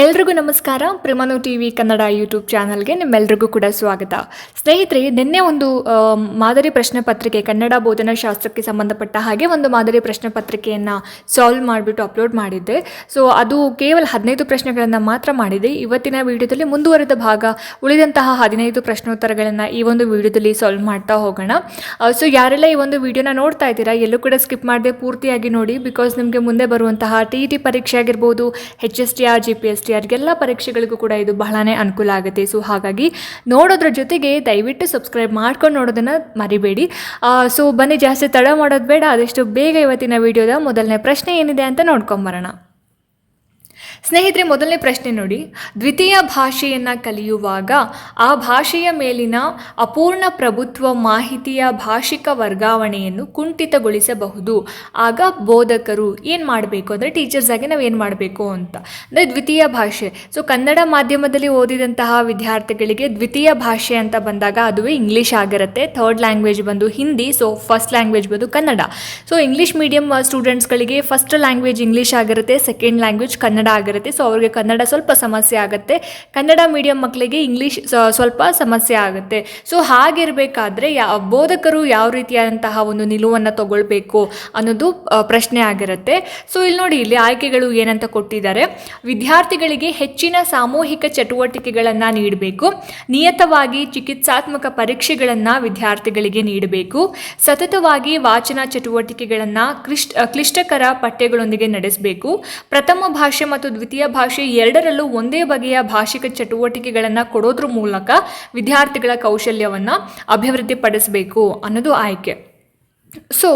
ಎಲ್ರಿಗೂ ನಮಸ್ಕಾರ. ಪ್ರಿಮನು ಟಿ ವಿ ಕನ್ನಡ ಯೂಟ್ಯೂಬ್ ಚಾನಲ್ಗೆ ನಿಮ್ಮೆಲ್ರಿಗೂ ಕೂಡ ಸ್ವಾಗತ. ಸ್ನೇಹಿತರೆ, ನಿನ್ನೆ ಒಂದು ಮಾದರಿ ಪ್ರಶ್ನೆ ಪತ್ರಿಕೆ, ಕನ್ನಡ ಬೋಧನಾ ಶಾಸ್ತ್ರಕ್ಕೆ ಸಂಬಂಧಪಟ್ಟ ಹಾಗೆ ಒಂದು ಮಾದರಿ ಪ್ರಶ್ನೆ ಪತ್ರಿಕೆಯನ್ನು ಸಾಲ್ವ್ ಮಾಡಿಬಿಟ್ಟು ಅಪ್ಲೋಡ್ ಮಾಡಿದ್ದೆ. ಸೊ ಅದು ಕೇವಲ ಹದಿನೈದು ಪ್ರಶ್ನೆಗಳನ್ನು ಮಾತ್ರ ಮಾಡಿದೆ. ಇವತ್ತಿನ ವಿಡಿಯೋದಲ್ಲಿ ಮುಂದುವರೆದ ಭಾಗ, ಉಳಿದಂತಹ ಹದಿನೈದು ಪ್ರಶ್ನೋತ್ತರಗಳನ್ನು ಈ ಒಂದು ವಿಡಿಯೋದಲ್ಲಿ ಸಾಲ್ವ್ ಮಾಡ್ತಾ ಹೋಗೋಣ. ಸೊ ಯಾರೆಲ್ಲ ಈ ಒಂದು ವಿಡಿಯೋನ ನೋಡ್ತಾ ಇದ್ದೀರಾ, ಎಲ್ಲೂ ಕೂಡ ಸ್ಕಿಪ್ ಮಾಡದೆ ಪೂರ್ತಿಯಾಗಿ ನೋಡಿ ಬಿಕಾಸ್ ನಿಮಗೆ ಮುಂದೆ ಬರುವಂತಹ ಟಿ ಇ ಟಿ ಪರೀಕ್ಷೆ ಆಗಿರ್ಬೋದು H S T R G P S T ಎಲ್ಲ ಪರೀಕ್ಷೆಗಳಿಗೂ ಕೂಡ ಇದು ಬಹಳನೇ ಅನುಕೂಲ ಆಗುತ್ತೆ. ಸೊ ಹಾಗಾಗಿ ನೋಡೋದ್ರ ಜೊತೆಗೆ ದಯವಿಟ್ಟು ಸಬ್ಸ್ಕ್ರೈಬ್ ಮಾಡ್ಕೊಂಡು ನೋಡೋದನ್ನು ಮರಿಬೇಡಿ. ಸೊ ಬನ್ನಿ ಜಾಸ್ತಿ ತಡ ಮಾಡೋದು ಬೇಡ, ಆದಷ್ಟು ಬೇಗ ಇವತ್ತಿನ ವಿಡಿಯೋದ ಮೊದಲನೇ ಪ್ರಶ್ನೆ ಏನಿದೆ ಅಂತ ನೋಡ್ಕೊಂಬರೋಣ. ಸ್ನೇಹಿತರೆ, ಮೊದಲನೇ ಪ್ರಶ್ನೆ ನೋಡಿ. ದ್ವಿತೀಯ ಭಾಷೆಯನ್ನು ಕಲಿಯುವಾಗ ಆ ಭಾಷೆಯ ಮೇಲಿನ ಅಪೂರ್ಣ ಪ್ರಭುತ್ವ ಮಾಹಿತಿಯ ಭಾಷಿಕ ವರ್ಗಾವಣೆಯನ್ನು ಕುಂಠಿತಗೊಳಿಸಬಹುದು. ಆಗ ಬೋಧಕರು ಏನು ಮಾಡಬೇಕು ಅಂದರೆ ಟೀಚರ್ಸ್ ಆಗಿ ನಾವು ಏನು ಮಾಡಬೇಕು ಅಂತ. ಅಂದರೆ ದ್ವಿತೀಯ ಭಾಷೆ. ಸೊ ಕನ್ನಡ ಮಾಧ್ಯಮದಲ್ಲಿ ಓದಿದಂತಹ ವಿದ್ಯಾರ್ಥಿಗಳಿಗೆ ದ್ವಿತೀಯ ಭಾಷೆ ಅಂತ ಬಂದಾಗ ಅದುವೇ ಇಂಗ್ಲೀಷ್ ಆಗಿರುತ್ತೆ. ಥರ್ಡ್ ಲ್ಯಾಂಗ್ವೇಜ್ ಬಂದು ಹಿಂದಿ ಸೊ ಫಸ್ಟ್ ಲ್ಯಾಂಗ್ವೇಜ್ ಬಂದು ಕನ್ನಡ. ಸೊ ಇಂಗ್ಲೀಷ್ ಮೀಡಿಯಂ ಸ್ಟೂಡೆಂಟ್ಸ್ಗಳಿಗೆ ಫಸ್ಟ್ ಲ್ಯಾಂಗ್ವೇಜ್ ಇಂಗ್ಲೀಷ್ ಆಗಿರುತ್ತೆ ಸೆಕೆಂಡ್ ಲ್ಯಾಂಗ್ವೇಜ್ ಕನ್ನಡ ಆಗಿರುತ್ತೆ. ಸೊ ಅವ್ರಿಗೆ ಕನ್ನಡ ಸ್ವಲ್ಪ ಸಮಸ್ಯೆ ಆಗುತ್ತೆ. ಕನ್ನಡ ಮೀಡಿಯಂ ಮಕ್ಕಳಿಗೆ ಇಂಗ್ಲೀಷ್ ಸ್ವಲ್ಪ ಸಮಸ್ಯೆ ಆಗುತ್ತೆ. ಸೊ ಹಾಗಿರಬೇಕಾದ್ರೆ ಯಾ, ಬೋಧಕರು ಯಾವ ರೀತಿಯಾದಂತಹ ಒಂದು ನಿಲುವನ್ನು ತಗೊಳ್ಬೇಕು ಅನ್ನೋದು ಪ್ರಶ್ನೆ ಆಗಿರುತ್ತೆ. ಸೊ ಇಲ್ಲಿ ನೋಡಿ, ಇಲ್ಲಿ ಆಯ್ಕೆಗಳು ಏನಂತ ಕೊಟ್ಟಿದ್ದಾರೆ. ವಿದ್ಯಾರ್ಥಿಗಳಿಗೆ ಹೆಚ್ಚಿನ ಸಾಮೂಹಿಕ ಚಟುವಟಿಕೆಗಳನ್ನು ನೀಡಬೇಕು. ನಿಯತವಾಗಿ ಚಿಕಿತ್ಸಾತ್ಮಕ ಪರೀಕ್ಷೆಗಳನ್ನು ವಿದ್ಯಾರ್ಥಿಗಳಿಗೆ ನೀಡಬೇಕು. ಸತತವಾಗಿ ವಾಚನ ಚಟುವಟಿಕೆಗಳನ್ನು ಕ್ಲಿಷ್ಟ ಕ್ಲಿಷ್ಟಕರ ಪಠ್ಯಗಳೊಂದಿಗೆ ನಡೆಸಬೇಕು. ಪ್ರಥಮ ಭಾಷೆ ಮತ್ತು ದ್ವಿತೀಯ ಭಾಷೆ ಎರಡರಲ್ಲೂ ಒಂದೇ ಬಗೆಯ ಭಾಷಿಕ ಚಟುವಟಿಕೆಗಳನ್ನು ಕೊಡೋದ್ರ ಮೂಲಕ ವಿದ್ಯಾರ್ಥಿಗಳ ಕೌಶಲ್ಯವನ್ನು ಅಭಿವೃದ್ಧಿಪಡಿಸಬೇಕು ಅನ್ನೋದು ಆಯ್ಕೆ. ಸೊ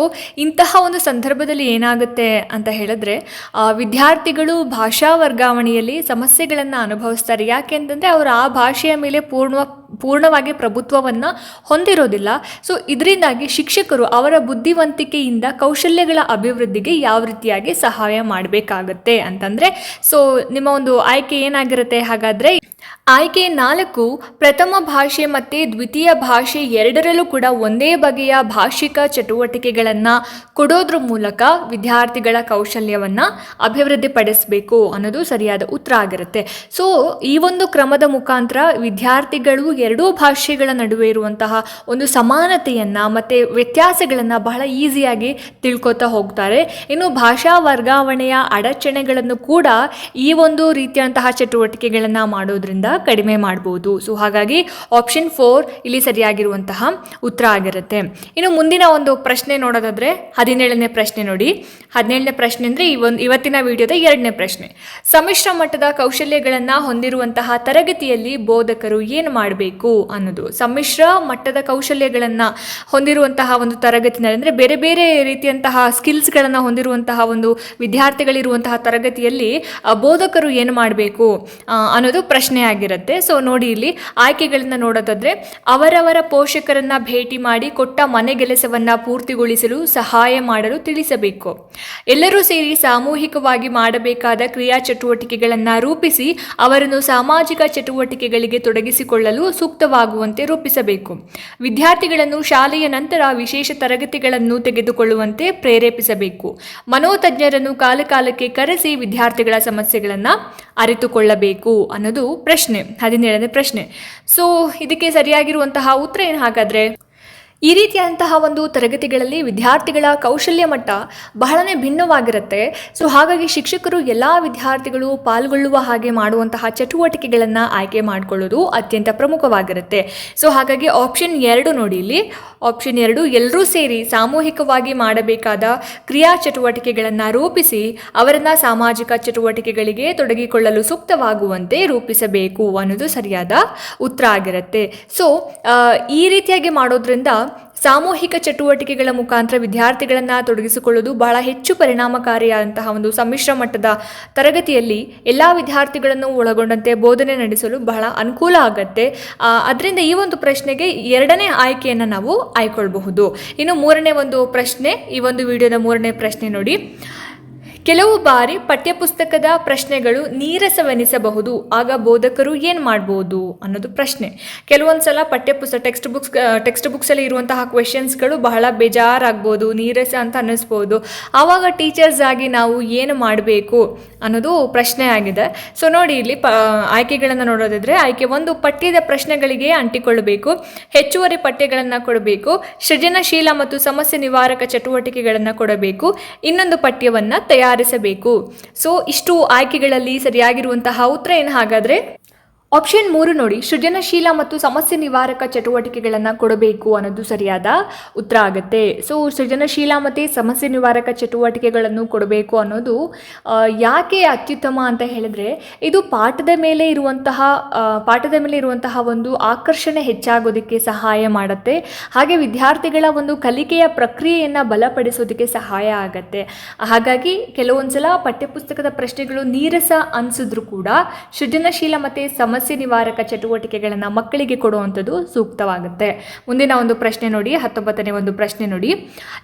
ಇಂತಹ ಒಂದು ಸಂದರ್ಭದಲ್ಲಿ ಏನಾಗುತ್ತೆ ಅಂತ ಹೇಳಿದ್ರೆ ವಿದ್ಯಾರ್ಥಿಗಳು ಭಾಷಾ ವರ್ಗಾವಣೆಯಲ್ಲಿ ಸಮಸ್ಯೆಗಳನ್ನು ಅನುಭವಿಸ್ತಾರೆ. ಯಾಕೆ ಅಂತಂದರೆ ಅವರು ಆ ಭಾಷೆಯ ಮೇಲೆ ಪೂರ್ಣ ಪೂರ್ಣವಾಗಿ ಪ್ರಭುತ್ವವನ್ನು ಹೊಂದಿರೋದಿಲ್ಲ. ಸೊ ಇದರಿಂದಾಗಿ ಶಿಕ್ಷಕರು ಅವರ ಬುದ್ಧಿವಂತಿಕೆಯಿಂದ ಕೌಶಲ್ಯಗಳ ಅಭಿವೃದ್ಧಿಗೆ ಯಾವ ರೀತಿಯಾಗಿ ಸಹಾಯ ಮಾಡಬೇಕಾಗತ್ತೆ ಅಂತಂದರೆ ಸೊ ನಿಮ್ಮ ಒಂದು ಆಯ್ಕೆ ಏನಾಗಿರುತ್ತೆ ಹಾಗಾದರೆ ಆಯ್ಕೆ ನಾಲ್ಕು, ಪ್ರಥಮ ಭಾಷೆ ಮತ್ತು ದ್ವಿತೀಯ ಭಾಷೆ ಎರಡರಲ್ಲೂ ಕೂಡ ಒಂದೇ ಬಗೆಯ ಭಾಷಿಕ ಚಟುವಟಿಕೆಗಳನ್ನು ಕೊಡೋದ್ರ ಮೂಲಕ ವಿದ್ಯಾರ್ಥಿಗಳ ಕೌಶಲ್ಯವನ್ನು ಅಭಿವೃದ್ಧಿಪಡಿಸಬೇಕು ಅನ್ನೋದು ಸರಿಯಾದ ಉತ್ತರ ಆಗಿರುತ್ತೆ. ಸೊ ಈ ಒಂದು ಕ್ರಮದ ಮುಖಾಂತರ ವಿದ್ಯಾರ್ಥಿಗಳು ಎರಡೂ ಭಾಷೆಗಳ ನಡುವೆ ಇರುವಂತಹ ಒಂದು ಸಮಾನತೆಯನ್ನು ಮತ್ತು ವ್ಯತ್ಯಾಸಗಳನ್ನು ಬಹಳ ಈಸಿಯಾಗಿ ತಿಳ್ಕೊತಾ ಹೋಗ್ತಾರೆ. ಇನ್ನು ಭಾಷಾ ವರ್ಗಾವಣೆಯ ಅಡಚಣೆಗಳನ್ನು ಕೂಡ ಈ ಒಂದು ರೀತಿಯಂತಹ ಚಟುವಟಿಕೆಗಳನ್ನು ಮಾಡೋದ್ರಿಂದ ಕಡಿಮೆ ಮಾಡ್ಬೋದು. ಸೊ ಹಾಗಾಗಿ ಆಪ್ಷನ್ ಫೋರ್ ಇಲ್ಲಿ ಸರಿಯಾಗಿರುವಂತಹ ಉತ್ತರ ಆಗಿರುತ್ತೆ. ಇನ್ನು ಮುಂದಿನ ಒಂದು ಪ್ರಶ್ನೆ ನೋಡೋದಾದ್ರೆ ಹದಿನೇಳನೇ ಪ್ರಶ್ನೆ ನೋಡಿ. ಹದಿನೇಳನೇ ಪ್ರಶ್ನೆ ಅಂದರೆ ಈ ಇವತ್ತಿನ ವಿಡಿಯೋದ ಎರಡನೇ ಪ್ರಶ್ನೆ. ಸಮ್ಮಿಶ್ರ ಮಟ್ಟದ ಕೌಶಲ್ಯಗಳನ್ನು ಹೊಂದಿರುವಂತಹ ತರಗತಿಯಲ್ಲಿ ಬೋಧಕರು ಏನು ಮಾಡಬೇಕು ಅನ್ನೋದು. ಸಮ್ಮಿಶ್ರ ಮಟ್ಟದ ಕೌಶಲ್ಯಗಳನ್ನು ಹೊಂದಿರುವಂತಹ ಒಂದು ತರಗತಿನಲ್ಲಿ ಅಂದರೆ ಬೇರೆ ಬೇರೆ ರೀತಿಯಂತಹ ಸ್ಕಿಲ್ಸ್ಗಳನ್ನು ಹೊಂದಿರುವಂತಹ ಒಂದು ವಿದ್ಯಾರ್ಥಿಗಳಿರುವಂತಹ ತರಗತಿಯಲ್ಲಿ ಬೋಧಕರು ಏನು ಮಾಡಬೇಕು ಅನ್ನೋದು ಪ್ರಶ್ನೆ ಆಗಿರುತ್ತೆ. ಸೊ ನೋಡಿ ಇಲ್ಲಿ ಆಯ್ಕೆಗಳನ್ನ ನೋಡೋದಾದ್ರೆ, ಅವರವರ ಪೋಷಕರನ್ನ ಭೇಟಿ ಮಾಡಿ ಕೊಟ್ಟ ಮನೆಗೆಲಸವನ್ನ ಪೂರ್ತಿಗೊಳಿಸಲು ಸಹಾಯ ಮಾಡಲು ತಿಳಿಸಬೇಕು. ಎಲ್ಲರೂ ಸೇರಿ ಸಾಮೂಹಿಕವಾಗಿ ಮಾಡಬೇಕಾದ ಕ್ರಿಯಾ ಚಟುವಟಿಕೆಗಳನ್ನು ರೂಪಿಸಿ, ಅವರನ್ನು ಸಾಮಾಜಿಕ ಚಟುವಟಿಕೆಗಳಿಗೆ ತೊಡಗಿಸಿಕೊಳ್ಳಲು ಸೂಕ್ತವಾಗುವಂತೆ ರೂಪಿಸಬೇಕು. ವಿದ್ಯಾರ್ಥಿಗಳನ್ನು ಶಾಲೆಯ ನಂತರ ವಿಶೇಷ ತರಗತಿಗಳನ್ನು ತೆಗೆದುಕೊಳ್ಳುವಂತೆ ಪ್ರೇರೇಪಿಸಬೇಕು. ಮನೋತಜ್ಞರನ್ನು ಕಾಲಕಾಲಕ್ಕೆ ಕರೆಸಿ ವಿದ್ಯಾರ್ಥಿಗಳ ಸಮಸ್ಯೆಗಳನ್ನು ಅರಿತುಕೊಳ್ಳಬೇಕು ಅನ್ನೋದು ಪ್ರಶ್ನೆ. ಹದಿನೇಳನೇ ಪ್ರಶ್ನೆ. ಸೊ ಇದಕ್ಕೆ ಸರಿಯಾಗಿರುವಂತಹ ಉತ್ತರ ಏನು ಹಾಗಾದ್ರೆ? ಈ ರೀತಿಯಾದಂತಹ ಒಂದು ತರಗತಿಗಳಲ್ಲಿ ವಿದ್ಯಾರ್ಥಿಗಳ ಕೌಶಲ್ಯ ಮಟ್ಟ ಬಹಳನೇ ಭಿನ್ನವಾಗಿರುತ್ತೆ. ಸೊ ಹಾಗಾಗಿ ಶಿಕ್ಷಕರು ಎಲ್ಲ ವಿದ್ಯಾರ್ಥಿಗಳು ಪಾಲ್ಗೊಳ್ಳುವ ಹಾಗೆ ಮಾಡುವಂತಹ ಚಟುವಟಿಕೆಗಳನ್ನು ಆಯ್ಕೆ ಮಾಡಿಕೊಳ್ಳೋದು ಅತ್ಯಂತ ಪ್ರಮುಖವಾಗಿರುತ್ತೆ. ಸೊ ಹಾಗಾಗಿ ಆಪ್ಷನ್ ಎರಡು ನೋಡಿ ಇಲ್ಲಿ. ಆಪ್ಷನ್ ಎರಡು ಎಲ್ಲರೂ ಸೇರಿ ಸಾಮೂಹಿಕವಾಗಿ ಮಾಡಬೇಕಾದ ಕ್ರಿಯಾ ಚಟುವಟಿಕೆಗಳನ್ನು ರೂಪಿಸಿ ಅವರನ್ನು ಸಾಮಾಜಿಕ ಚಟುವಟಿಕೆಗಳಿಗೆ ತೊಡಗಿಕೊಳ್ಳಲು ಸೂಕ್ತವಾಗುವಂತೆ ರೂಪಿಸಬೇಕು ಅನ್ನೋದು ಸರಿಯಾದ ಉತ್ತರ ಆಗಿರುತ್ತೆ. ಸೊ ಈ ರೀತಿಯಾಗಿ ಮಾಡೋದ್ರಿಂದ ಸಾಮೂಹಿಕ ಚಟುವಟಿಕೆಗಳ ಮುಖಾಂತರ ವಿದ್ಯಾರ್ಥಿಗಳನ್ನು ತೊಡಗಿಸಿಕೊಳ್ಳುವುದು ಬಹಳ ಹೆಚ್ಚು ಪರಿಣಾಮಕಾರಿಯಾದಂತಹ ಒಂದು ಸಮ್ಮಿಶ್ರ ಮಟ್ಟದ ತರಗತಿಯಲ್ಲಿ ಎಲ್ಲ ವಿದ್ಯಾರ್ಥಿಗಳನ್ನು ಒಳಗೊಂಡಂತೆ ಬೋಧನೆ ನಡೆಸಲು ಬಹಳ ಅನುಕೂಲ ಆಗತ್ತೆ. ಅದರಿಂದ ಈ ಒಂದು ಪ್ರಶ್ನೆಗೆ ಎರಡನೇ ಆಯ್ಕೆಯನ್ನು ನಾವು ಆಯ್ಕೊಳ್ಬಹುದು. ಇನ್ನು ಮೂರನೇ ಒಂದು ಪ್ರಶ್ನೆ, ಈ ಒಂದು ವಿಡಿಯೋದ ಮೂರನೇ ಪ್ರಶ್ನೆ ನೋಡಿ. ಕೆಲವು ಬಾರಿ ಪಠ್ಯಪುಸ್ತಕದ ಪ್ರಶ್ನೆಗಳು ನೀರಸವೆನಿಸಬಹುದು. ಆಗ ಬೋಧಕರು ಏನು ಮಾಡ್ಬೋದು ಅನ್ನೋದು ಪ್ರಶ್ನೆ. ಕೆಲವೊಂದು ಸಲ ಪಠ್ಯಪುಸ್ತಕ ಟೆಕ್ಸ್ಟ್ ಬುಕ್ಸ್ ಟೆಕ್ಸ್ಟ್ ಬುಕ್ಸಲ್ಲಿ ಇರುವಂತಹ ಕ್ವೆಶನ್ಸ್ಗಳು ಬಹಳ ಬೇಜಾರಾಗ್ಬೋದು, ನೀರಸ ಅಂತ ಅನ್ನಿಸ್ಬೋದು. ಆವಾಗ ಟೀಚರ್ಸ್ ಆಗಿ ನಾವು ಏನು ಮಾಡಬೇಕು ಅನ್ನೋದು ಪ್ರಶ್ನೆ ಆಗಿದೆ. ಸೊ ನೋಡಿ ಇಲ್ಲಿ ಪ, ಆಯ್ಕೆಗಳನ್ನು ನೋಡೋದಿದ್ರೆ, ಆಯ್ಕೆ ಒಂದು, ಪಠ್ಯದ ಪ್ರಶ್ನೆಗಳಿಗೆ ಅಂಟಿಕೊಳ್ಳಬೇಕು. ಹೆಚ್ಚುವರಿ ಪಠ್ಯಗಳನ್ನು ಕೊಡಬೇಕು. ಸೃಜನಶೀಲ ಮತ್ತು ಸಮಸ್ಯೆ ನಿವಾರಕ ಚಟುವಟಿಕೆಗಳನ್ನು ಕೊಡಬೇಕು. ಇನ್ನೊಂದು ಪಠ್ಯವನ್ನು ತಯಾರಿಸಬೇಕು ಸೊ ಇಷ್ಟು ಆಯ್ಕೆಗಳಲ್ಲಿ ಸರಿಯಾಗಿರುವಂತಹ ಉತ್ತರ ಏನು ಹಾಗಾದರೆ? ಆಪ್ಷನ್ ಮೂರು ನೋಡಿ. ಸೃಜನಶೀಲ ಮತ್ತು ಸಮಸ್ಯೆ ನಿವಾರಕ ಚಟುವಟಿಕೆಗಳನ್ನು ಕೊಡಬೇಕು ಅನ್ನೋದು ಸರಿಯಾದ ಉತ್ತರ ಆಗುತ್ತೆ. ಸೊ ಸೃಜನಶೀಲ ಮತ್ತು ಸಮಸ್ಯೆ ನಿವಾರಕ ಚಟುವಟಿಕೆಗಳನ್ನು ಕೊಡಬೇಕು ಅನ್ನೋದು ಯಾಕೆ ಅತ್ಯುತ್ತಮ ಅಂತ ಹೇಳಿದ್ರೆ, ಇದು ಪಾಠದ ಮೇಲೆ ಇರುವಂತಹ ಪಾಠದ ಮೇಲೆ ಇರುವಂತಹ ಒಂದು ಆಕರ್ಷಣೆ ಹೆಚ್ಚಾಗೋದಕ್ಕೆ ಸಹಾಯ ಮಾಡುತ್ತೆ. ಹಾಗೆ ವಿದ್ಯಾರ್ಥಿಗಳ ಒಂದು ಕಲಿಕೆಯ ಪ್ರಕ್ರಿಯೆಯನ್ನು ಬಲಪಡಿಸೋದಕ್ಕೆ ಸಹಾಯ ಆಗತ್ತೆ. ಹಾಗಾಗಿ ಕೆಲವೊಂದ್ಸಲ ಪಠ್ಯಪುಸ್ತಕದ ಪ್ರಶ್ನೆಗಳು ನೀರಸ ಅನಿಸಿದ್ರು ಕೂಡ, ಸೃಜನಶೀಲ ಮತ್ತು ಸಮಸ್ಯೆ ನಿವಾರಕ ಚಟುವಟಿಕೆಗಳನ್ನು ಮಕ್ಕಳಿಗೆ ಕೊಡುವಂಥದ್ದು ಸೂಕ್ತವಾಗುತ್ತೆ. ಮುಂದಿನ ಒಂದು ಪ್ರಶ್ನೆ ನೋಡಿ, ಹತ್ತೊಂಬತ್ತನೇ ಒಂದು ಪ್ರಶ್ನೆ ನೋಡಿ.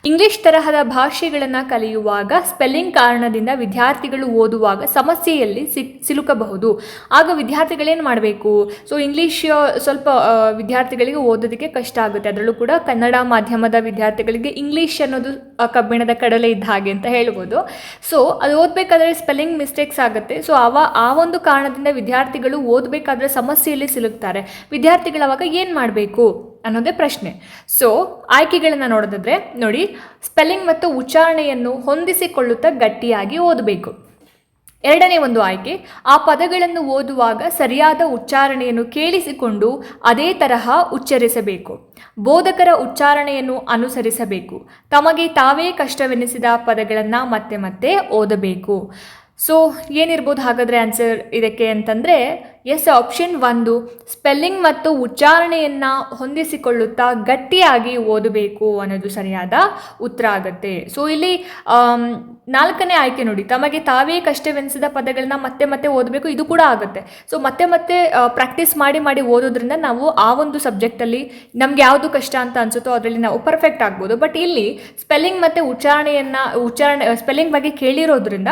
ಇಂಗ್ಲಿಷ್ ತರಹದ ಭಾಷೆಗಳನ್ನು ಕಲಿಯುವಾಗ ಸ್ಪೆಲ್ಲಿಂಗ್ ಕಾರಣದಿಂದ ವಿದ್ಯಾರ್ಥಿಗಳು ಓದುವಾಗ ಸಮಸ್ಯೆಯಲ್ಲಿ ಸಿಲುಕಬಹುದು. ಆಗ ವಿದ್ಯಾರ್ಥಿಗಳೇನು ಮಾಡಬೇಕು? ಸೊ, ಇಂಗ್ಲೀಷ್ ಸ್ವಲ್ಪ ವಿದ್ಯಾರ್ಥಿಗಳಿಗೆ ಓದೋದಕ್ಕೆ ಕಷ್ಟ ಆಗುತ್ತೆ. ಅದರಲ್ಲೂ ಕೂಡ ಕನ್ನಡ ಮಾಧ್ಯಮದ ವಿದ್ಯಾರ್ಥಿಗಳಿಗೆ ಇಂಗ್ಲೀಷ್ ಅನ್ನೋದು ಕಬ್ಬಿಣದ ಕಡಲೆ ಇದ್ದ ಹಾಗೆ ಅಂತ ಹೇಳ್ಬೋದು. ಸೊ, ಅದು ಓದಬೇಕಾದ್ರೆ ಸ್ಪೆಲ್ಲಿಂಗ್ ಮಿಸ್ಟೇಕ್ಸ್ ಆಗುತ್ತೆ. ಸೊ, ಅವ, ಆ ಒಂದು ಕಾರಣದಿಂದ ವಿದ್ಯಾರ್ಥಿಗಳು ಓದಬೇಕಾದ್ರೆ ಸಮಸ್ಯೆಯಲ್ಲಿ ಸಿಲುಕ್ತಾರೆ. ವಿದ್ಯಾರ್ಥಿಗಳು ಅವಾಗ ಏನು ಮಾಡಬೇಕು ಅನ್ನೋದೇ ಪ್ರಶ್ನೆ. ಸೊ ಆಯ್ಕೆಗಳನ್ನು ನೋಡೋದಾದ್ರೆ ನೋಡಿ ಸ್ಪೆಲ್ಲಿಂಗ್ ಮತ್ತು ಉಚ್ಚಾರಣೆಯನ್ನು ಹೊಂದಿಸಿಕೊಳ್ಳುತ್ತಾ ಗಟ್ಟಿಯಾಗಿ ಓದಬೇಕು. ಎರಡನೇ ಒಂದು ಆಯ್ಕೆ, ಆ ಪದಗಳನ್ನು ಓದುವಾಗ ಸರಿಯಾದ ಉಚ್ಚಾರಣೆಯನ್ನು ಕೇಳಿಸಿಕೊಂಡು ಅದೇ ತರಹ ಉಚ್ಚರಿಸಬೇಕು. ಬೋಧಕರ ಉಚ್ಚಾರಣೆಯನ್ನು ಅನುಸರಿಸಬೇಕು. ತಮಗೆ ತಾವೇ ಕಷ್ಟವೆನಿಸಿದ ಪದಗಳನ್ನು ಮತ್ತೆ ಮತ್ತೆ ಓದಬೇಕು. ಸೊ ಏನಿರ್ಬೋದು ಹಾಗಾದರೆ ಆನ್ಸರ್ ಇದಕ್ಕೆ ಅಂತಂದರೆ ಎಸ್ ಆಪ್ಷನ್ ಒಂದು, ಸ್ಪೆಲ್ಲಿಂಗ್ ಮತ್ತು ಉಚ್ಚಾರಣೆಯನ್ನು ಹೊಂದಿಸಿಕೊಳ್ಳುತ್ತಾ ಗಟ್ಟಿಯಾಗಿ ಓದಬೇಕು ಅನ್ನೋದು ಸರಿಯಾದ ಉತ್ತರ ಆಗುತ್ತೆ. ಸೊ ಇಲ್ಲಿ ನಾಲ್ಕನೇ ಆಯ್ಕೆ ನೋಡಿ. ತಮಗೆ ತಾವೇ ಕಷ್ಟವೆನಿಸಿದ ಪದಗಳನ್ನ ಮತ್ತೆ ಮತ್ತೆ ಓದಬೇಕು, ಇದು ಕೂಡ ಆಗುತ್ತೆ. ಸೊ ಮತ್ತೆ ಮತ್ತೆ ಪ್ರಾಕ್ಟೀಸ್ ಮಾಡಿ ಮಾಡಿ ಓದೋದ್ರಿಂದ ನಾವು ಆ ಒಂದು ಸಬ್ಜೆಕ್ಟಲ್ಲಿ ನಮ್ಗೆ ಯಾವುದು ಕಷ್ಟ ಅಂತ ಅನ್ಸುತ್ತೋ ಅದರಲ್ಲಿ ನಾವು ಪರ್ಫೆಕ್ಟ್ ಆಗ್ಬೋದು. ಬಟ್ ಇಲ್ಲಿ ಸ್ಪೆಲ್ಲಿಂಗ್ ಮತ್ತು ಉಚ್ಚಾರಣೆಯನ್ನು, ಉಚ್ಚಾರಣೆ, ಸ್ಪೆಲ್ಲಿಂಗ್ ಬಗ್ಗೆ ಕೇಳಿರೋದ್ರಿಂದ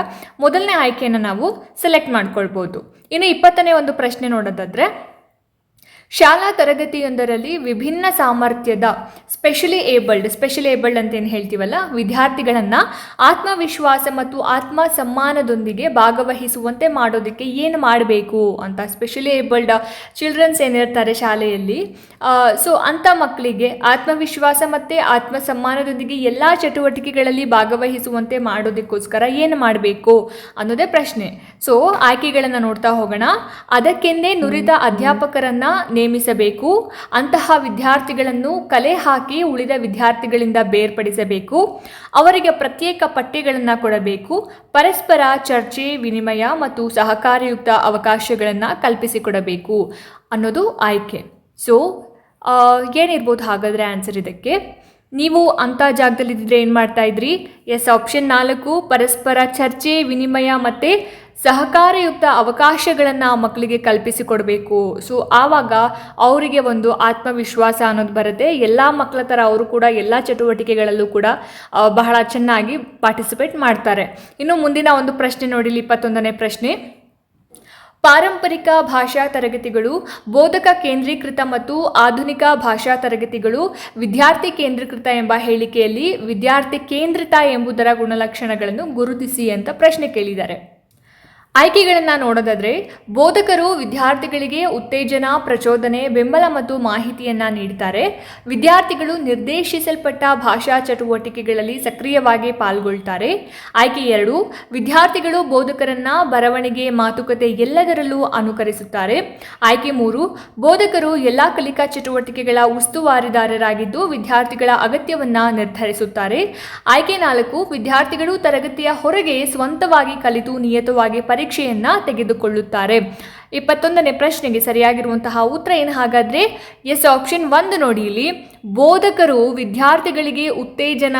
ಮೊದಲನೇ ಆಯ್ಕೆಯನ್ನು ನಾವು ಸೆಲೆಕ್ಟ್ ಮಾಡ್ಕೊಳ್ಬೋದು. ಇನ್ನು ಇಪ್ಪತ್ತನೇ ಒಂದು ಪ್ರಶ್ನೆ ನೋಡೋದಾದ್ರೆ ಶಾಲಾ ತರಗತಿಯೊಂದರಲ್ಲಿ ವಿಭಿನ್ನ ಸಾಮರ್ಥ್ಯದ ಸ್ಪೆಷಲಿ ಏಬಲ್ಡ್ ಸ್ಪೆಷಲಿ ಏಬಲ್ಡ್ ಅಂತ ಏನು ಹೇಳ್ತೀವಲ್ಲ, ವಿದ್ಯಾರ್ಥಿಗಳನ್ನು ಆತ್ಮವಿಶ್ವಾಸ ಮತ್ತು ಆತ್ಮ ಸಮ್ಮಾನದೊಂದಿಗೆ ಭಾಗವಹಿಸುವಂತೆ ಮಾಡೋದಕ್ಕೆ ಏನು ಮಾಡಬೇಕು ಅಂತ ಸ್ಪೆಷಲಿ ಏಬಲ್ಡ್ ಚಿಲ್ಡ್ರನ್ಸ್ ಏನಿರ್ತಾರೆ ಶಾಲೆಯಲ್ಲಿ ಸೊ ಅಂಥ ಮಕ್ಕಳಿಗೆ ಆತ್ಮವಿಶ್ವಾಸ ಮತ್ತು ಆತ್ಮ ಸಮ್ಮಾನದೊಂದಿಗೆ ಎಲ್ಲ ಚಟುವಟಿಕೆಗಳಲ್ಲಿ ಭಾಗವಹಿಸುವಂತೆ ಮಾಡೋದಕ್ಕೋಸ್ಕರ ಏನು ಮಾಡಬೇಕು ಅನ್ನೋದೇ ಪ್ರಶ್ನೆ. ಸೊ ಆಯ್ಕೆಗಳನ್ನು ನೋಡ್ತಾ ಹೋಗೋಣ. ಅದಕ್ಕೆಂದೇ ನುರಿತ ಅಧ್ಯಾಪಕರನ್ನ ನೇಮಿಸಬೇಕು, ಅಂತಹ ವಿದ್ಯಾರ್ಥಿಗಳನ್ನು ಕಲೆ ಹಾಕಿ ಉಳಿದ ವಿದ್ಯಾರ್ಥಿಗಳಿಂದ ಬೇರ್ಪಡಿಸಬೇಕು. ಅವರಿಗೆ ಪ್ರತ್ಯೇಕ ಪಠ್ಯಗಳನ್ನು ಕೊಡಬೇಕು. ಪರಸ್ಪರ ಚರ್ಚೆ, ವಿನಿಮಯ ಮತ್ತು ಸಹಕಾರಯುಕ್ತ ಅವಕಾಶಗಳನ್ನು ಕಲ್ಪಿಸಿಕೊಡಬೇಕು ಅನ್ನೋದು ಆಯ್ಕೆ. ಸೊ ಏನಿರ್ಬೋದು ಹಾಗಾದರೆ ಆನ್ಸರ್ ಇದಕ್ಕೆ. ನೀವು ಅಂಥ ಜಾಗದಲ್ಲಿದ್ದರೆ ಏನು ಮಾಡ್ತಾ ಇದ್ರಿ? ಎಸ್ ಆಪ್ಷನ್ ನಾಲ್ಕು, ಪರಸ್ಪರ ಚರ್ಚೆ, ವಿನಿಮಯ ಮತ್ತು ಸಹಕಾರಯುಕ್ತ ಅವಕಾಶಗಳನ್ನು ಮಕ್ಕಳಿಗೆ ಕಲ್ಪಿಸಿಕೊಡಬೇಕು. ಸೊ ಆವಾಗ ಅವರಿಗೆ ಒಂದು ಆತ್ಮವಿಶ್ವಾಸ ಅನ್ನೋದು ಬರುತ್ತೆ. ಎಲ್ಲ ಮಕ್ಕಳ ಥರ ಅವರು ಕೂಡ, ಎಲ್ಲ ಚಟುವಟಿಕೆಗಳಲ್ಲೂ ಕೂಡ ಬಹಳ ಚೆನ್ನಾಗಿ ಪಾರ್ಟಿಸಿಪೇಟ್ ಮಾಡ್ತಾರೆ. ಇನ್ನು ಮುಂದಿನ ಒಂದು ಪ್ರಶ್ನೆ ನೋಡಿಲಿ ಇಪ್ಪತ್ತೊಂದನೇ ಪ್ರಶ್ನೆ. ಪಾರಂಪರಿಕ ಭಾಷಾ ತರಗತಿಗಳು, ಬೋಧಕ ಕೇಂದ್ರೀಕೃತ ಮತ್ತು ಆಧುನಿಕ ಭಾಷಾ ತರಗತಿಗಳು, ವಿದ್ಯಾರ್ಥಿ ಕೇಂದ್ರೀಕೃತ ಎಂಬ ಹೇಳಿಕೆಯಲ್ಲಿ ವಿದ್ಯಾರ್ಥಿ ಕೇಂದ್ರಿತ ಎಂಬುದರ ಗುಣಲಕ್ಷಣಗಳನ್ನು ಗುರುತಿಸಿ ಅಂತ ಪ್ರಶ್ನೆ ಕೇಳಿದ್ದಾರೆ. ಆಯ್ಕೆಗಳನ್ನು ನೋಡೋದಾದ್ರೆ ಬೋಧಕರು ವಿದ್ಯಾರ್ಥಿಗಳಿಗೆ ಉತ್ತೇಜನ, ಪ್ರಚೋದನೆ, ಬೆಂಬಲ ಮತ್ತು ಮಾಹಿತಿಯನ್ನು ನೀಡ್ತಾರೆ. ವಿದ್ಯಾರ್ಥಿಗಳು ನಿರ್ದೇಶಿಸಲ್ಪಟ್ಟ ಭಾಷಾ ಚಟುವಟಿಕೆಗಳಲ್ಲಿ ಸಕ್ರಿಯವಾಗಿ ಪಾಲ್ಗೊಳ್ತಾರೆ. ಆಯ್ಕೆ ಎರಡು, ವಿದ್ಯಾರ್ಥಿಗಳು ಬೋಧಕರನ್ನ ಬರವಣಿಗೆ, ಮಾತುಕತೆ ಎಲ್ಲದರಲ್ಲೂ ಅನುಕರಿಸುತ್ತಾರೆ. ಆಯ್ಕೆ ಮೂರು, ಬೋಧಕರು ಎಲ್ಲ ಕಲಿಕಾ ಚಟುವಟಿಕೆಗಳ ಉಸ್ತುವಾರಿದಾರರಾಗಿದ್ದು ವಿದ್ಯಾರ್ಥಿಗಳ ಅಗತ್ಯವನ್ನು ನಿರ್ಧರಿಸುತ್ತಾರೆ. ಆಯ್ಕೆ ನಾಲ್ಕು, ವಿದ್ಯಾರ್ಥಿಗಳು ತರಗತಿಯ ಹೊರಗೆ ಸ್ವಂತವಾಗಿ ಕಲಿತು ನಿಯತವಾಗಿ ಪರೀಕ್ಷೆಯನ್ನ ತೆಗೆದುಕೊಳ್ಳುತ್ತಾರೆ. ಇಪ್ಪತ್ತೊಂದನೇ ಪ್ರಶ್ನೆಗೆ ಸರಿಯಾಗಿರುವಂತಹ ಉತ್ತರ ಏನು? ಹಾಗಾದ್ರೆ ಎಸ್ ಆಪ್ಷನ್ ಒಂದು ನೋಡಿ ಇಲ್ಲಿ. ಬೋಧಕರು ವಿದ್ಯಾರ್ಥಿಗಳಿಗೆ ಉತ್ತೇಜನ,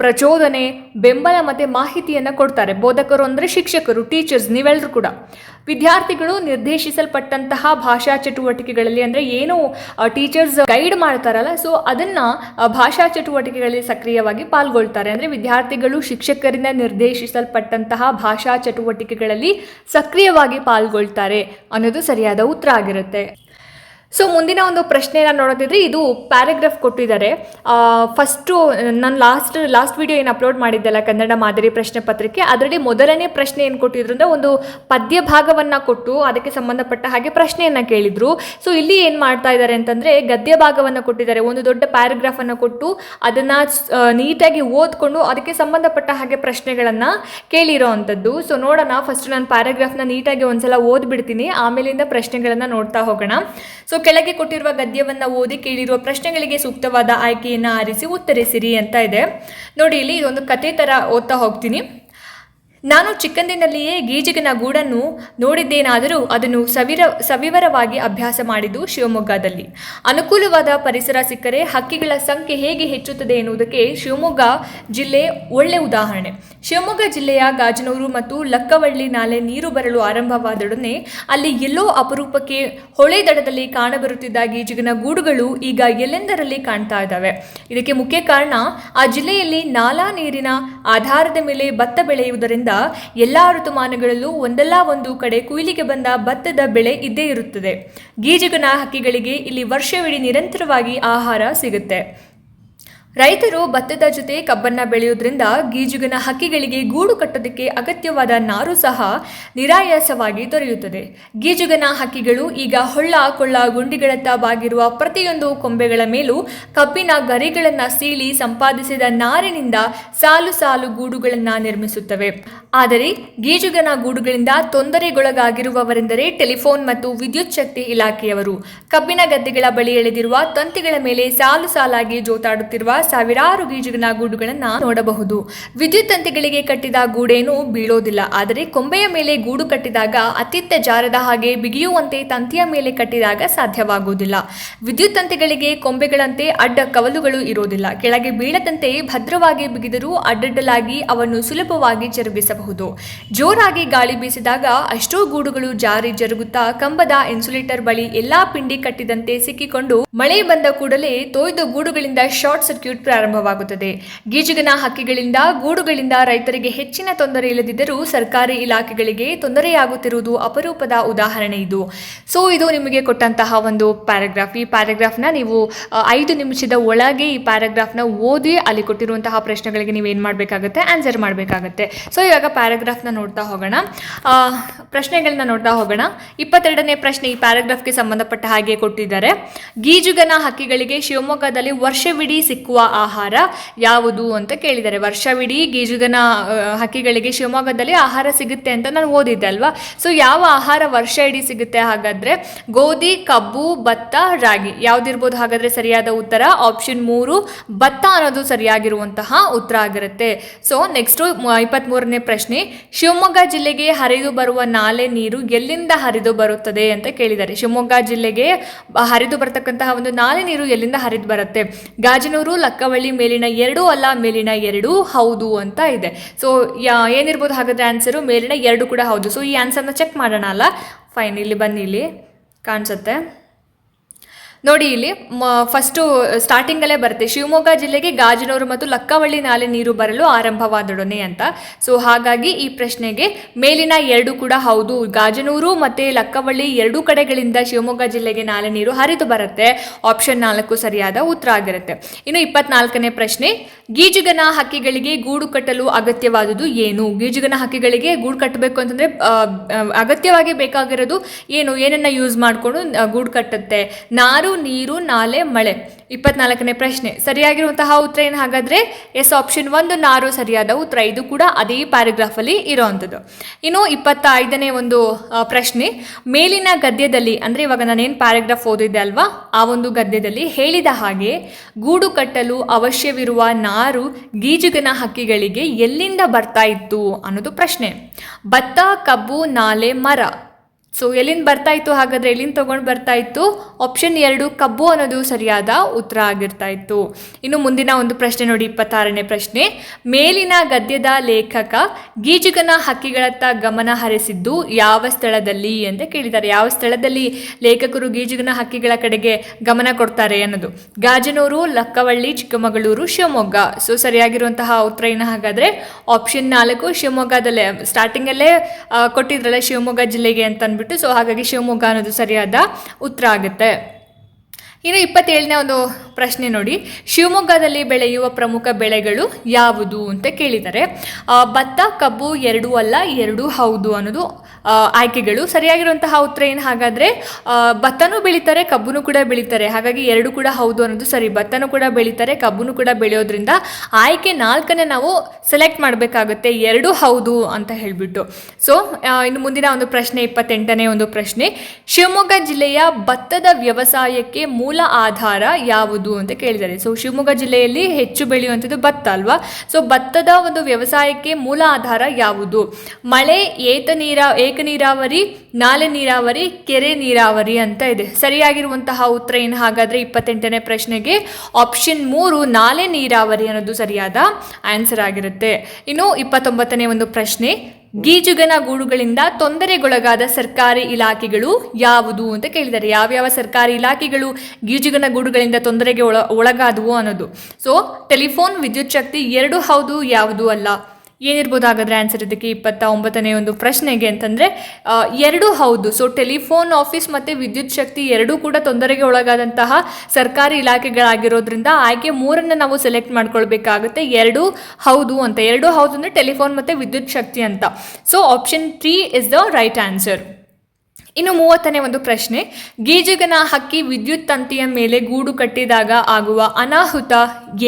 ಪ್ರಚೋದನೆ, ಬೆಂಬಲ ಮತ್ತು ಮಾಹಿತಿಯನ್ನು ಕೊಡ್ತಾರೆ. ಬೋಧಕರು ಅಂದರೆ ಶಿಕ್ಷಕರು ಟೀಚರ್ಸ್ ನೀವೆಲ್ಲರೂ ಕೂಡ. ವಿದ್ಯಾರ್ಥಿಗಳು ನಿರ್ದೇಶಿಸಲ್ಪಟ್ಟಂತಹ ಭಾಷಾ ಚಟುವಟಿಕೆಗಳಲ್ಲಿ ಅಂದರೆ ಏನು ಟೀಚರ್ಸ್ ಗೈಡ್ ಮಾಡ್ತಾರಲ್ಲ ಸೊ ಅದನ್ನು ಭಾಷಾ ಚಟುವಟಿಕೆಗಳಲ್ಲಿ ಸಕ್ರಿಯವಾಗಿ ಪಾಲ್ಗೊಳ್ತಾರೆ. ಅಂದರೆ ವಿದ್ಯಾರ್ಥಿಗಳು ಶಿಕ್ಷಕರಿಂದ ನಿರ್ದೇಶಿಸಲ್ಪಟ್ಟಂತಹ ಭಾಷಾ ಚಟುವಟಿಕೆಗಳಲ್ಲಿ ಸಕ್ರಿಯವಾಗಿ ಪಾಲ್ಗೊಳ್ತಾರೆ ಅನ್ನೋದು ಸರಿಯಾದ ಉತ್ತರ ಆಗಿರುತ್ತೆ. ಸೊ ಮುಂದಿನ ಒಂದು ಪ್ರಶ್ನೆನ ನೋಡೋದಿದ್ರೆ ಇದು ಪ್ಯಾರಾಗ್ರಾಫ್ ಕೊಟ್ಟಿದ್ದಾರೆ. ಫಸ್ಟು ನಾನು ಲಾಸ್ಟ್ ಲಾಸ್ಟ್ ವಿಡಿಯೋ ಏನು ಅಪ್ಲೋಡ್ ಮಾಡಿದ್ದೆಲ್ಲ ಕನ್ನಡ ಮಾದರಿ ಪ್ರಶ್ನೆ ಪತ್ರಿಕೆ, ಅದರಲ್ಲಿ ಮೊದಲನೇ ಪ್ರಶ್ನೆ ಏನು ಕೊಟ್ಟಿದ್ರು ಅಂದರೆ ಒಂದು ಪದ್ಯ ಭಾಗವನ್ನು ಕೊಟ್ಟು ಅದಕ್ಕೆ ಸಂಬಂಧಪಟ್ಟ ಹಾಗೆ ಪ್ರಶ್ನೆಯನ್ನು ಕೇಳಿದರು. ಸೊ ಇಲ್ಲಿ ಏನು ಮಾಡ್ತಾ ಇದ್ದಾರೆ ಅಂತಂದರೆ ಗದ್ಯ ಭಾಗವನ್ನು ಕೊಟ್ಟಿದ್ದಾರೆ. ಒಂದು ದೊಡ್ಡ ಪ್ಯಾರಾಗ್ರಾಫನ್ನು ಕೊಟ್ಟು ಅದನ್ನು ನೀಟಾಗಿ ಓದ್ಕೊಂಡು ಅದಕ್ಕೆ ಸಂಬಂಧಪಟ್ಟ ಹಾಗೆ ಪ್ರಶ್ನೆಗಳನ್ನು ಕೇಳಿರೋ ಅಂಥದ್ದು ಸೊ ನೋಡೋಣ ಫಸ್ಟ್ ನಾನು ಪ್ಯಾರಾಗ್ರಾಫ್ನ ನೀಟಾಗಿ ಒಂದ್ಸಲ ಓದ್ಬಿಡ್ತೀನಿ. ಆಮೇಲಿಂದ ಪ್ರಶ್ನೆಗಳನ್ನು ನೋಡ್ತಾ ಹೋಗೋಣ. ಸೊ ಕೆಳಗೆ ಕೊಟ್ಟಿರುವ ಗದ್ಯವನ್ನು ಓದಿ ಕೇಳಿರುವ ಪ್ರಶ್ನೆಗಳಿಗೆ ಸೂಕ್ತವಾದ ಆಯ್ಕೆಯನ್ನು ಆರಿಸಿ ಉತ್ತರಿಸಿರಿ ಅಂತ ಇದೆ. ನೋಡಿ, ಇಲ್ಲಿ ಇದೊಂದು ಕತೆ ಥರ ಓದ್ತಾ ಹೋಗ್ತೀನಿ. ನಾನು ಚಿಕ್ಕಂದಿನಲ್ಲಿಯೇ ಗೀಜಿಗನ ಗೂಡನ್ನು ನೋಡಿದ್ದೇನಾದರೂ ಅದನ್ನು ಸವಿರ, ಸವಿವರವಾಗಿ ಅಭ್ಯಾಸ ಮಾಡಿದ್ದು ಶಿವಮೊಗ್ಗದಲ್ಲಿ. ಅನುಕೂಲವಾದ ಪರಿಸರ ಸಿಕ್ಕರೆ ಹಕ್ಕಿಗಳ ಸಂಖ್ಯೆ ಹೇಗೆ ಹೆಚ್ಚುತ್ತದೆ ಎನ್ನುವುದಕ್ಕೆ ಶಿವಮೊಗ್ಗ ಜಿಲ್ಲೆ ಒಳ್ಳೆ ಉದಾಹರಣೆ. ಶಿವಮೊಗ್ಗ ಜಿಲ್ಲೆಯ ಗಾಜನೂರು ಮತ್ತು ಲಕ್ಕವಳ್ಳಿ ನಾಲೆ ನೀರು ಬರಲು ಆರಂಭವಾದೊಡನೆ ಅಲ್ಲಿ ಎಲ್ಲೋ ಅಪರೂಪಕ್ಕೆ ಹೊಳೆ ದಡದಲ್ಲಿ ಕಾಣಬರುತ್ತಿದ್ದ ಗೀಜಿಗನ ಗೂಡುಗಳು ಈಗ ಎಲ್ಲೆಂದರಲ್ಲಿ ಕಾಣ್ತಾ ಇದ್ದಾವೆ. ಇದಕ್ಕೆ ಮುಖ್ಯ ಕಾರಣ ಆ ಜಿಲ್ಲೆಯಲ್ಲಿ ನಾಲಾ ನೀರಿನ ಆಧಾರದ ಮೇಲೆ ಭತ್ತ ಬೆಳೆಯುವುದರಿಂದ ಎಲ್ಲ ಋತುಮಾನಗಳಲ್ಲೂ ಒಂದಲ್ಲ ಒಂದು ಕಡೆ ಕುಯ್ಲಿಗೆ ಬಂದ ಭತ್ತದ ಬೆಳೆ ಇದ್ದೇ ಇರುತ್ತದೆ. ಗೀಜಗನ ಹಕ್ಕಿಗಳಿಗೆ ಇಲ್ಲಿ ವರ್ಷವಿಡೀ ನಿರಂತರವಾಗಿ ಆಹಾರ ಸಿಗುತ್ತೆ. ರೈತರು ಭತ್ತದ ಜೊತೆ ಕಬ್ಬನ್ನ ಬೆಳೆಯೋದ್ರಿಂದ ಗೀಜುಗನ ಹಕ್ಕಿಗಳಿಗೆ ಗೂಡು ಕಟ್ಟೋದಕ್ಕೆ ಅಗತ್ಯವಾದ ನಾರು ಸಹ ನಿರಾಯಾಸವಾಗಿ ದೊರೆಯುತ್ತದೆ. ಗೀಜುಗನ ಹಕ್ಕಿಗಳು ಈಗ ಹೊಳ್ಳ ಕೊಳ್ಳ ಗುಂಡಿಗಳತ್ತ ಬಾಗಿರುವ ಪ್ರತಿಯೊಂದು ಕೊಂಬೆಗಳ ಮೇಲೂ ಕಬ್ಬಿನ ಗರಿಗಳನ್ನು ಸೀಳಿ ಸಂಪಾದಿಸಿದ ನಾರಿನಿಂದ ಸಾಲು ಸಾಲು ಗೂಡುಗಳನ್ನು ನಿರ್ಮಿಸುತ್ತವೆ. ಆದರೆ ಗೀಜುಗನ ಗೂಡುಗಳಿಂದ ತೊಂದರೆಗೊಳಗಾಗಿರುವವರೆಂದರೆ ಟೆಲಿಫೋನ್ ಮತ್ತು ವಿದ್ಯುತ್ ಶಕ್ತಿ ಇಲಾಖೆಯವರು. ಕಬ್ಬಿನ ಗದ್ದೆಗಳ ಬಳಿ ಎಳೆದಿರುವ ತಂತಿಗಳ ಮೇಲೆ ಸಾಲು ಸಾಲಾಗಿ ಜೋತಾಡುತ್ತಿರುವ ಸಾವಿರಾರು ಗೀಜುಗನ ಗೂಡುಗಳನ್ನು ನೋಡಬಹುದು. ವಿದ್ಯುತ್ ತಂತಿಗಳಿಗೆ ಕಟ್ಟಿದ ಗೂಡೇನು ಬೀಳೋದಿಲ್ಲ. ಆದರೆ ಕೊಂಬೆಯ ಮೇಲೆ ಗೂಡು ಕಟ್ಟಿದಾಗ ಅತ್ಯಂತ ಜಾರದ ಹಾಗೆ ಬಿಗಿಯುವಂತೆ ತಂತಿಯ ಮೇಲೆ ಕಟ್ಟಿದಾಗ ಸಾಧ್ಯವಾಗುವುದಿಲ್ಲ. ವಿದ್ಯುತ್ ತಂತಿಗಳಿಗೆ ಕೊಂಬೆಗಳಂತೆ ಅಡ್ಡ ಕವಲುಗಳು ಇರೋದಿಲ್ಲ. ಕೆಳಗೆ ಬೀಳದಂತೆ ಭದ್ರವಾಗಿ ಬಿಗಿದರೂ ಅಡ್ಡಡ್ಡಲಾಗಿ ಅವನ್ನು ಸುಲಭವಾಗಿ ಜೋರಾಗಿ ಗಾಳಿ ಬೀಸಿದಾಗ ಅಷ್ಟೋ ಗೂಡುಗಳು ಜಾರಿ ಜರುಗುತ್ತಾ ಕಂಬದ ಇನ್ಸುಲೇಟರ್ ಬಳಿ ಎಲ್ಲಾ ಪಿಂಡಿ ಕಟ್ಟಿದಂತೆ ಸಿಕ್ಕಿಕೊಂಡು ಮಳೆ ಬಂದ ಕೂಡಲೇ ತೊಯ್ದ ಗೂಡುಗಳಿಂದ ಶಾರ್ಟ್ ಸರ್ಕ್ಯೂಟ್ ಪ್ರಾರಂಭವಾಗುತ್ತದೆ. ಗೀಜುಗನ ಹಕ್ಕಿಗಳಿಂದ, ಗೂಡುಗಳಿಂದ ರೈತರಿಗೆ ಹೆಚ್ಚಿನ ತೊಂದರೆ ಇಲ್ಲದಿದ್ದರೂ ಸರ್ಕಾರಿ ಇಲಾಖೆಗಳಿಗೆ ತೊಂದರೆಯಾಗುತ್ತಿರುವುದು ಅಪರೂಪದ ಉದಾಹರಣೆ ಇದು. ಸೊ ಇದು ನಿಮಗೆ ಕೊಟ್ಟಂತಹ ಒಂದು ಪ್ಯಾರಾಗ್ರಾಫ್ ಈ ಪ್ಯಾರಾಗ್ರಾಫ್ನ ನೀವು ಐದು ನಿಮಿಷದ ಒಳಗೆ ಈ ಪ್ಯಾರಾಗ್ರಾಫ್ನ ಓದಿ ಅಲ್ಲಿ ಕೊಟ್ಟಿರುವಂತಹ ಪ್ರಶ್ನೆಗಳಿಗೆ ನೀವು ಏನು ಮಾಡಬೇಕಾಗುತ್ತೆ? ಆನ್ಸರ್ ಮಾಡಬೇಕಾಗುತ್ತೆ. ಸೊ ಇವಾಗ ಪ್ಯಾರಾಗ್ರಾಫ್ನ ನೋಡ್ತಾ ಹೋಗೋಣ. ಪ್ರಶ್ನೆಗಳನ್ನ ನೋಡ್ತಾ ಹೋಗೋಣ. ಇಪ್ಪತ್ತೆರಡನೇ ಪ್ರಶ್ನೆ ಈ ಪ್ಯಾರಾಗ್ರಾಫ್ಗೆ ಸಂಬಂಧಪಟ್ಟ ಹಾಗೆ ಕೊಟ್ಟಿದ್ದಾರೆ. ಗೀಜುಗನ ಹಕ್ಕಿಗಳಿಗೆ ಶಿವಮೊಗ್ಗದಲ್ಲಿ ವರ್ಷವಿಡೀ ಸಿಕ್ಕುವ ಆಹಾರ ಯಾವುದು ಅಂತ ಕೇಳಿದ್ದಾರೆ. ವರ್ಷವಿಡೀ ಗೀಜುಗನ ಹಕ್ಕಿಗಳಿಗೆ ಶಿವಮೊಗ್ಗದಲ್ಲಿ ಆಹಾರ ಸಿಗುತ್ತೆ ಅಂತ ನಾನು ಓದಿದ್ದೆ ಅಲ್ವಾ? ಸೊ ಯಾವ ಆಹಾರ ವರ್ಷ ಇಡೀ ಸಿಗುತ್ತೆ ಹಾಗಾದ್ರೆ ಗೋಧಿ, ಕಬ್ಬು, ಭತ್ತ, ರಾಗಿ. ಯಾವ್ದಿರ್ಬೋದು ಹಾಗಾದ್ರೆ ಸರಿಯಾದ ಉತ್ತರ? ಆಪ್ಷನ್ ಮೂರು, ಭತ್ತ ಅನ್ನೋದು ಸರಿಯಾಗಿರುವಂತಹ ಉತ್ತರ ಆಗಿರುತ್ತೆ. ಸೊ ನೆಕ್ಸ್ಟು ಇಪ್ಪತ್ತ್ಮೂರನೇ ಪ್ರಶ್ನೆ. ಶಿವಮೊಗ್ಗ ಜಿಲ್ಲೆಗೆ ಹರಿದು ಬರುವ ನಾಲೆ ನೀರು ಎಲ್ಲಿಂದ ಹರಿದು ಬರುತ್ತದೆ ಅಂತ ಕೇಳಿದ್ದಾರೆ. ಶಿವಮೊಗ್ಗ ಜಿಲ್ಲೆಗೆ ಹರಿದು ಬರತಕ್ಕಂತಹ ಒಂದು ನಾಲೆ ನೀರು ಎಲ್ಲಿಂದ ಹರಿದು ಬರುತ್ತೆ? ಗಾಜನೂರು, ಲಕ್ಕವಳ್ಳಿ ಮೇಲಿನ ಎರಡು ಅಲ್ಲ, ಮೇಲಿನ ಎರಡು ಹೌದು ಅಂತ ಇದೆ. ಸೊ ಏನಿರ್ಬೋದು ಹಾಗಾದ್ರೆ ಆನ್ಸರು ಮೇಲಿನ ಎರಡು ಕೂಡ ಹೌದು. ಸೊ ಈ ಆನ್ಸರ್ನ ಚೆಕ್ ಮಾಡೋಣ ಅಲ್ಲ? ಫೈನ್ ಇಲ್ಲಿ ಬನ್ನಿ, ಇಲ್ಲಿ ಕಾಣಿಸುತ್ತೆ. ನೋಡಿ ಇಲ್ಲಿ ಫಸ್ಟು ಸ್ಟಾರ್ಟಿಂಗಲ್ಲೇ ಬರುತ್ತೆ. ಶಿವಮೊಗ್ಗ ಜಿಲ್ಲೆಗೆ ಗಾಜನೂರು ಮತ್ತು ಲಕ್ಕವಳ್ಳಿ ನಾಲೆ ನೀರು ಬರಲು ಆರಂಭವಾದೊಡನೆ ಅಂತ. ಸೊ ಹಾಗಾಗಿ ಈ ಪ್ರಶ್ನೆಗೆ ಮೇಲಿನ ಎರಡು ಕೂಡ ಹೌದು. ಗಾಜನೂರು ಮತ್ತು ಲಕ್ಕವಳ್ಳಿ ಎರಡೂ ಕಡೆಗಳಿಂದ ಶಿವಮೊಗ್ಗ ಜಿಲ್ಲೆಗೆ ನಾಲೆ ನೀರು ಹರಿದು ಬರುತ್ತೆ. ಆಪ್ಷನ್ ನಾಲ್ಕು ಸರಿಯಾದ ಉತ್ತರ ಆಗಿರುತ್ತೆ. ಇನ್ನು ಇಪ್ಪತ್ನಾಲ್ಕನೇ ಪ್ರಶ್ನೆ, ಗೀಜುಗನ ಹಕ್ಕಿಗಳಿಗೆ ಗೂಡು ಕಟ್ಟಲು ಅಗತ್ಯವಾದುದು ಏನು? ಗೀಜುಗನ ಹಕ್ಕಿಗಳಿಗೆ ಗೂಡು ಕಟ್ಟಬೇಕು ಅಂತಂದ್ರೆ ಅಗತ್ಯವಾಗಿ ಬೇಕಾಗಿರೋದು ಏನು? ಏನನ್ನ ಯೂಸ್ ಮಾಡಿಕೊಂಡು ಗೂಡು ಕಟ್ಟುತ್ತೆ. ನಾರು ನೀರು, ನಾಲೆ, ಮಳೆ. ಇಪ್ಪತ್ನಾಲ್ಕನೇ ಪ್ರಶ್ನೆ. ಸರಿಯಾಗಿರುವಂತಹ ಉತ್ತರ ಏನು ಹಾಗಾದರೆ? ಎಸ್, ಆಪ್ಷನ್ ಒಂದು, ನಾರು ಸರಿಯಾದ ಉತ್ತರ. ಇದು ಕೂಡ ಅದೇ ಪ್ಯಾರಾಗ್ರಾಫಲ್ಲಿ ಇರೋವಂಥದ್ದು. ಇನ್ನು ಇಪ್ಪತ್ತ ಐದನೇ ಒಂದು ಪ್ರಶ್ನೆ. ಮೇಲಿನ ಗದ್ಯದಲ್ಲಿ, ಅಂದ್ರೆ ಇವಾಗ ನಾನೇನು ಪ್ಯಾರಾಗ್ರಾಫ್ ಓದಿದ್ದೆ ಅಲ್ವಾ? ಆ ಒಂದು ಗದ್ಯದಲ್ಲಿ ಹೇಳಿದ ಹಾಗೆ, ಗೂಡು ಕಟ್ಟಲು ಅವಶ್ಯವಿರುವ ನಾರು ಗೀಜುಗನ ಹಕ್ಕಿಗಳಿಗೆ ಎಲ್ಲಿಂದ ಬರ್ತಾ ಇತ್ತು ಅನ್ನೋದು ಪ್ರಶ್ನೆ. ಭತ್ತ, ಕಬ್ಬು, ನಾಲೆ, ಮರ. ಸೊ ಎಲ್ಲಿಂದ ಬರ್ತಾ ಇತ್ತು? ಹಾಗಾದ್ರೆ ಎಲ್ಲಿಂದ ತಗೊಂಡು ಬರ್ತಾ ಇತ್ತು? ಆಪ್ಷನ್ ಎರಡು, ಕಬ್ಬು ಅನ್ನೋದು ಸರಿಯಾದ ಉತ್ತರ ಆಗಿರ್ತಾ ಇತ್ತು. ಇನ್ನು ಮುಂದಿನ ಒಂದು ಪ್ರಶ್ನೆ ನೋಡಿ, ಇಪ್ಪತ್ತಾರನೇ ಪ್ರಶ್ನೆ. ಮೇಲಿನ ಗದ್ಯದ ಲೇಖಕ ಗೀಜುಗನ ಹಕ್ಕಿಗಳತ್ತ ಗಮನ ಹರಿಸಿದ್ದು ಯಾವ ಸ್ಥಳದಲ್ಲಿ ಅಂತ ಕೇಳಿದ್ದಾರೆ. ಯಾವ ಸ್ಥಳದಲ್ಲಿ ಲೇಖಕರು ಗೀಜುಗನ ಹಕ್ಕಿಗಳ ಕಡೆಗೆ ಗಮನ ಕೊಡ್ತಾರೆ ಅನ್ನೋದು. ಗಾಜನೂರು, ಲಕ್ಕವಳ್ಳಿ, ಚಿಕ್ಕಮಗಳೂರು, ಶಿವಮೊಗ್ಗ. ಸೊ ಸರಿಯಾಗಿರುವಂತಹ ಉತ್ತರ ಏನು ಹಾಗಾದ್ರೆ ಆಪ್ಷನ್ ನಾಲ್ಕು, ಶಿವಮೊಗ್ಗದಲ್ಲೇ ಸ್ಟಾರ್ಟಿಂಗಲ್ಲೇ ಕೊಟ್ಟಿದ್ರಲ್ಲ ಶಿವಮೊಗ್ಗ ಜಿಲ್ಲೆಗೆ ಅಂತ ಸೊ ಹಾಗಾಗಿ ಶಿವಮೊಗ್ಗ ಅನ್ನೋದು ಸರಿಯಾದ ಉತ್ತರ ಆಗುತ್ತೆ. ಇನ್ನು ಇಪ್ಪತ್ತೇಳನೇ ಒಂದು ಪ್ರಶ್ನೆ ನೋಡಿ. ಶಿವಮೊಗ್ಗದಲ್ಲಿ ಬೆಳೆಯುವ ಪ್ರಮುಖ ಬೆಳೆಗಳು ಯಾವುದು ಅಂತ ಕೇಳಿದ್ದಾರೆ ಭತ್ತ, ಕಬ್ಬು ಎರಡೂ ಅಲ್ಲ, ಎರಡೂ ಹೌದು ಅನ್ನೋದು ಆಯ್ಕೆಗಳು ಸರಿಯಾಗಿರುವಂತಹ ಉತ್ತರ ಏನು? ಹಾಗಾದರೆ ಭತ್ತನೂ ಬೆಳೀತಾರೆ, ಕಬ್ಬುನೂ ಕೂಡ ಬೆಳೀತಾರೆ. ಹಾಗಾಗಿ ಎರಡು ಕೂಡ ಹೌದು ಅನ್ನೋದು ಸರಿ. ಭತ್ತನೂ ಕೂಡ ಬೆಳೀತಾರೆ, ಕಬ್ಬುನೂ ಕೂಡ ಬೆಳೆಯೋದ್ರಿಂದ ಆಯ್ಕೆ ನಾಲ್ಕನೇ ನಾವು ಸೆಲೆಕ್ಟ್ ಮಾಡಬೇಕಾಗುತ್ತೆ, ಎರಡು ಹೌದು ಅಂತ ಹೇಳಿಬಿಟ್ಟು. ಸೊ ಇನ್ನು ಮುಂದಿನ ಒಂದು ಪ್ರಶ್ನೆ, ಇಪ್ಪತ್ತೆಂಟನೇ ಒಂದು ಪ್ರಶ್ನೆ. ಶಿವಮೊಗ್ಗ ಜಿಲ್ಲೆಯ ಭತ್ತದ ವ್ಯವಸಾಯಕ್ಕೆ ಆಧಾರ ಯಾವುದು ಅಂತ ಕೇಳಿದ್ದಾರೆ. ಸೊ ಶಿವಮೊಗ್ಗ ಜಿಲ್ಲೆಯಲ್ಲಿ ಹೆಚ್ಚು ಬೆಳೆಯುವಂಥದ್ದು ಭತ್ತ ಅಲ್ವಾ? ಸೊ ಭತ್ತದ ಒಂದು ವ್ಯವಸಾಯಕ್ಕೆ ಮೂಲ ಆಧಾರ ಯಾವುದು? ಮಳೆ, ಏತ ನೀರ, ಏಕ ನೀರಾವರಿ, ನಾಲೆ ನೀರಾವರಿ, ಕೆರೆ ನೀರಾವರಿ ಅಂತ ಇದೆ. ಸರಿಯಾಗಿರುವಂತಹ ಉತ್ತರ ಏನು? ಹಾಗಾದ್ರೆ ಇಪ್ಪತ್ತೆಂಟನೇ ಪ್ರಶ್ನೆಗೆ ಆಪ್ಷನ್ ಮೂರು, ನಾಲೆ ನೀರಾವರಿ ಅನ್ನೋದು ಸರಿಯಾದ ಆನ್ಸರ್ ಆಗಿರುತ್ತೆ. ಇನ್ನು ಇಪ್ಪತ್ತೊಂಬತ್ತನೇ ಒಂದು ಪ್ರಶ್ನೆ ಗೀಜುಗನ ಗೂಡುಗಳಿಂದ ತೊಂದರೆಗೊಳಗಾದ ಸರ್ಕಾರಿ ಇಲಾಖೆಗಳು ಯಾವುದು ಅಂತ ಕೇಳಿದ್ದಾರೆ. ಯಾವ್ಯಾವ ಸರ್ಕಾರಿ ಇಲಾಖೆಗಳು ಗೀಜುಗನ ಗೂಡುಗಳಿಂದ ತೊಂದರೆಗೆ ಒಳ, ಒಳಗಾದವು ಅನ್ನೋದು. ಸೊ ಟೆಲಿಫೋನ್ ವಿದ್ಯುತ್ ಶಕ್ತಿ ಎರಡು ಹೌದು, ಯಾವುದು ಅಲ್ಲ. ಏನಿರ್ಬೋದು ಹಾಗಾದರೆ ಆನ್ಸರ್ ಇದಕ್ಕೆ ಇಪ್ಪತ್ತ ಒಂಬತ್ತನೇ ಒಂದು ಪ್ರಶ್ನೆಗೆ ಅಂತಂದರೆ ಎರಡು ಹೌದು. ಸೊ ಟೆಲಿಫೋನ್ ಆಫೀಸ್ ಮತ್ತು ವಿದ್ಯುತ್ ಶಕ್ತಿ ಎರಡೂ ಕೂಡ ತೊಂದರೆಗೆ ಒಳಗಾದಂತಹ ಸರ್ಕಾರಿ ಇಲಾಖೆಗಳಾಗಿರೋದ್ರಿಂದ ಆಯ್ಕೆ ಮೂರನ್ನು ನಾವು ಸೆಲೆಕ್ಟ್ ಮಾಡ್ಕೊಳ್ಬೇಕಾಗುತ್ತೆ. ಎರಡು ಹೌದು ಅಂತ. ಎರಡು ಹೌದು ಅಂದರೆ ಟೆಲಿಫೋನ್ ಮತ್ತು ವಿದ್ಯುತ್ ಶಕ್ತಿ ಅಂತ. So option three is the right answer ಇನ್ನು ಮೂವತ್ತನೇ ಒಂದು ಪ್ರಶ್ನೆ. ಗೀಜುಗನ ಹಕ್ಕಿ ವಿದ್ಯುತ್ ತಂತಿಯ ಮೇಲೆ ಗೂಡು ಕಟ್ಟಿದಾಗ ಆಗುವ ಅನಾಹುತ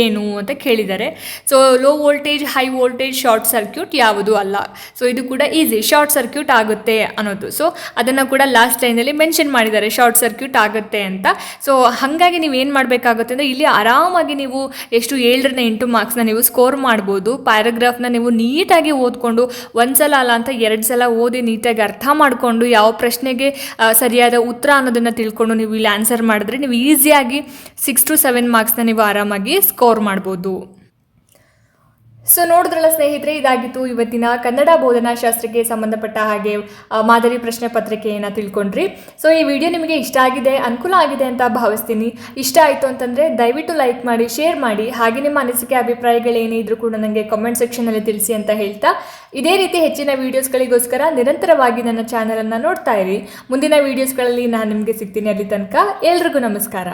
ಏನು ಅಂತ ಕೇಳಿದ್ದಾರೆ so low voltage high voltage short circuit ಯಾವುದು ಅಲ್ಲ. ಸೊ ಇದು ಕೂಡ ಈಸಿ ಶಾರ್ಟ್ ಸರ್ಕ್ಯೂಟ್ ಆಗುತ್ತೆ ಅನ್ನೋದು. ಸೊ ಅದನ್ನು ಕೂಡ ಲಾಸ್ಟ್ ಲೈನಲ್ಲಿ ಮೆನ್ಷನ್ ಮಾಡಿದ್ದಾರೆ ಶಾರ್ಟ್ ಸರ್ಕ್ಯೂಟ್ ಆಗುತ್ತೆ ಅಂತ. ಸೊ ಹಾಗಾಗಿ ನೀವು ಏನು ಮಾಡಬೇಕಾಗುತ್ತೆ ಅಂದರೆ, ಇಲ್ಲಿ ಆರಾಮಾಗಿ ನೀವು ಎಷ್ಟು ಏಳರಿಂದ ಎಂಟು ಮಾರ್ಕ್ಸ್ನ ನೀವು ಸ್ಕೋರ್ ಮಾಡ್ಬೋದು. ಪ್ಯಾರಾಗ್ರಾಫ್ನ ನೀವು ನೀಟಾಗಿ ಓದ್ಕೊಂಡು ಒಂದು ಸಲ ಅಲ್ಲ ಅಂತ ಎರಡು ಸಲ ಓದಿ ನೀಟಾಗಿ ಅರ್ಥ ಮಾಡಿಕೊಂಡು ಯಾವ ಪ್ರಶ್ನೆಗೆ ಸರಿಯಾದ ಉತ್ತರ ಅನ್ನೋದನ್ನು ತಿಳ್ಕೊಂಡು ನೀವು ಇಲ್ಲಿ ಆನ್ಸರ್ ಮಾಡಿದ್ರೆ ನೀವು ಈಸಿಯಾಗಿ ಸಿಕ್ಸ್ ಟು ಸೆವೆನ್ ಮಾರ್ಕ್ಸ್ನ ನೀವು ಆರಾಮಾಗಿ ಸ್ಕೋರ್ ಮಾಡ್ಬೋದು. ಸೊ ನೋಡಿದ್ರಲ್ಲ ಸ್ನೇಹಿತರೆ, ಇದಾಗಿತ್ತು ಇವತ್ತಿನ ಕನ್ನಡ ಬೋಧನಾ ಶಾಸ್ತ್ರಕ್ಕೆ ಸಂಬಂಧಪಟ್ಟ ಹಾಗೆ ಮಾದರಿ ಪ್ರಶ್ನೆ ಪತ್ರಿಕೆಯನ್ನು ತಿಳ್ಕೊಂಡ್ರಿ. ಸೊ ಈ ವಿಡಿಯೋ ನಿಮಗೆ ಇಷ್ಟ ಆಗಿದೆ, ಅನುಕೂಲ ಆಗಿದೆ ಅಂತ ಭಾವಿಸ್ತೀನಿ. ಇಷ್ಟ ಆಯಿತು ಅಂತಂದರೆ ದಯವಿಟ್ಟು ಲೈಕ್ ಮಾಡಿ, ಶೇರ್ ಮಾಡಿ. ಹಾಗೆ ನಿಮ್ಮ ಅನಿಸಿಕೆ ಅಭಿಪ್ರಾಯಗಳೇನೇ ಇದ್ರೂ ಕೂಡ ನನಗೆ ಕಾಮೆಂಟ್ ಸೆಕ್ಷನಲ್ಲಿ ತಿಳಿಸಿ ಅಂತ ಹೇಳ್ತಾ. ಇದೇ ರೀತಿ ಹೆಚ್ಚಿನ ವೀಡಿಯೋಸ್ಗಳಿಗೋಸ್ಕರ ನಿರಂತರವಾಗಿ ನನ್ನ ಚಾನಲನ್ನು ನೋಡ್ತಾ ಇರಿ. ಮುಂದಿನ ವೀಡಿಯೋಸ್ಗಳಲ್ಲಿ ನಾನು ನಿಮಗೆ ಸಿಗ್ತೀನಿ ಅಲ್ಲಿ ತನಕ. ಎಲ್ರಿಗೂ ನಮಸ್ಕಾರ.